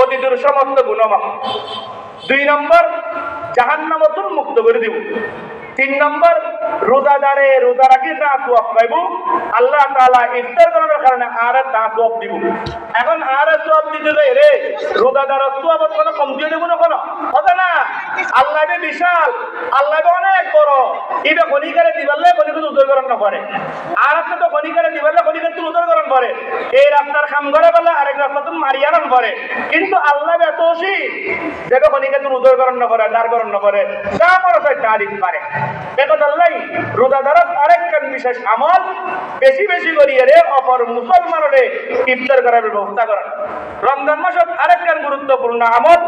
অতীতের সমস্ত গুণমাপ দুই নম্বর, জাহান্নামতুল মুক্ত করে দিব। তিন নম্বর, রোজাদারে রোজা রাখি তা সোয়াব পাইব। আল্লাহ তাআলা ইফতার করার কারণে আর তা সোয়াব দিব। এখন আর সোয়াব দিতে যাই রে, রোজাদার সোয়াব কোনো কমতি দেব না কোনো। হবে না। আল্লাহ বিশাল, আল্লাহ অনেক বড়। এটা খনিকারে দিবালে খনিকে উদয়করণ না করে আর তো খনিকারে দিবালে খনিকে তুই উদয়করণ করে এই কাম করে বলে আরেক রাস্তা তুমি মারিয়ারণ করে কিন্তু আল্লাহ বে এত অসি যেটা খনিকে তুই উদয়করণ না করে দাঁড়করণ না করে। যা মনে হয় তা দিতে পারে। একথা আল্লাহ রোজাদারত আরেকখান বিশেষ আমল, বেশি বেশি করিয়ে রে অপর মুসলমানরে ইফতার করার ব্যবস্থা করেন। রমজান মাসত আরেকখান গুরুত্বপূর্ণ আমল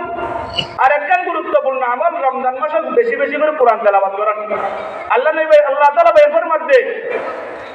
আরেকখান গুরুত্বপূর্ণ আমল, রমজান মাসত বেশি বেশি করে কোরআন তেলাবাদ করেন। আল্লাহ নবী আল্লাহ তাআলা বেফর মধ্যে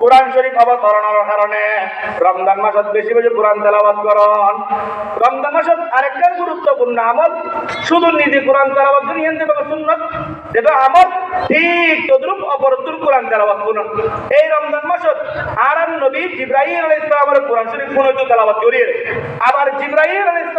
কোরআন শরীফ অবতরণের কারণে রমজান মাসত বেশি বেশি কোরআন তেলাবাদ করন। রমজান মাসত আরেকটা গুরুত্বপূর্ণ আমল, শুধু নিজে কোরআন তেলাবাদ নিয়ে সুন্নত? যেটা আমল ঠিক তদ্রুপ অপরদ্রুপ কোরআন তেলাবাদ করুন এই রমজান মাসত আর আর নবী জিব্রাহিম আলাইহিস কোরআন শরীফ কোন তেলাবাদ করিয়ে আবার জিব্রাহিম আলাইহিস